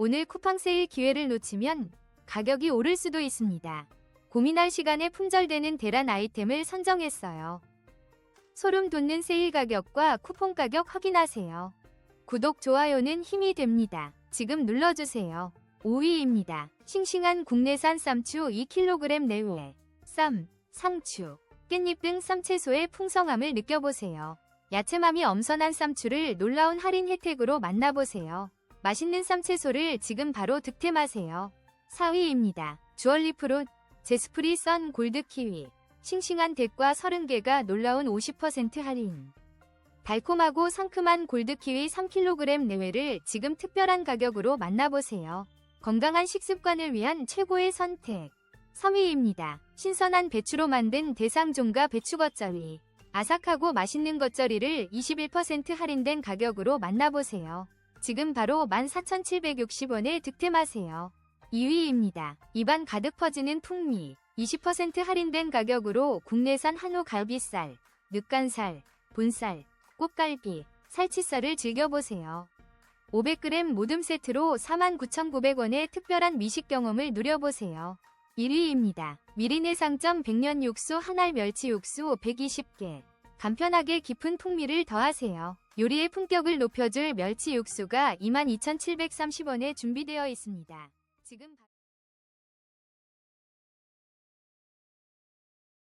오늘 쿠팡 세일 기회를 놓치면 가격이 오를 수도 있습니다. 고민할 시간에 품절되는 대란 아이템을 선정했어요. 소름 돋는 세일 가격과 쿠폰 가격 확인하세요. 구독, 좋아요는 힘이 됩니다. 지금 눌러주세요. 5위입니다. 싱싱한 국내산 쌈추 2kg 내외. 쌈, 상추, 깻잎 등 쌈채소의 풍성함을 느껴보세요. 야채맘이 엄선한 쌈추를 놀라운 할인 혜택으로 만나보세요. 맛있는 쌈채소를 지금 바로 득템하세요. 4위입니다. 주얼리 프롯, 제스프리 썬 골드 키위. 싱싱한 덱과 30개가 놀라운 50% 할인. 달콤하고 상큼한 골드 키위 3kg 내외를 지금 특별한 가격으로 만나보세요. 건강한 식습관을 위한 최고의 선택. 3위입니다. 신선한 배추로 만든 대상종가 배추겉절이. 아삭하고 맛있는 겉절이를 21% 할인된 가격으로 만나보세요. 지금 바로 14,760원에 득템하세요. 2위입니다. 입안 가득 퍼지는 풍미. 20% 할인된 가격으로 국내산 한우 갈비살, 늑간살, 본살, 꽃갈비, 살치살을 즐겨보세요. 500g 모듬 세트로 49,900원의 특별한 미식 경험을 누려보세요. 1위입니다. 미리네 상점 백년 육수 한알 멸치 육수 120개. 간편하게 깊은 풍미를 더하세요. 요리의 품격을 높여줄 멸치 육수가 22,730원에 준비되어 있습니다. 지금 바-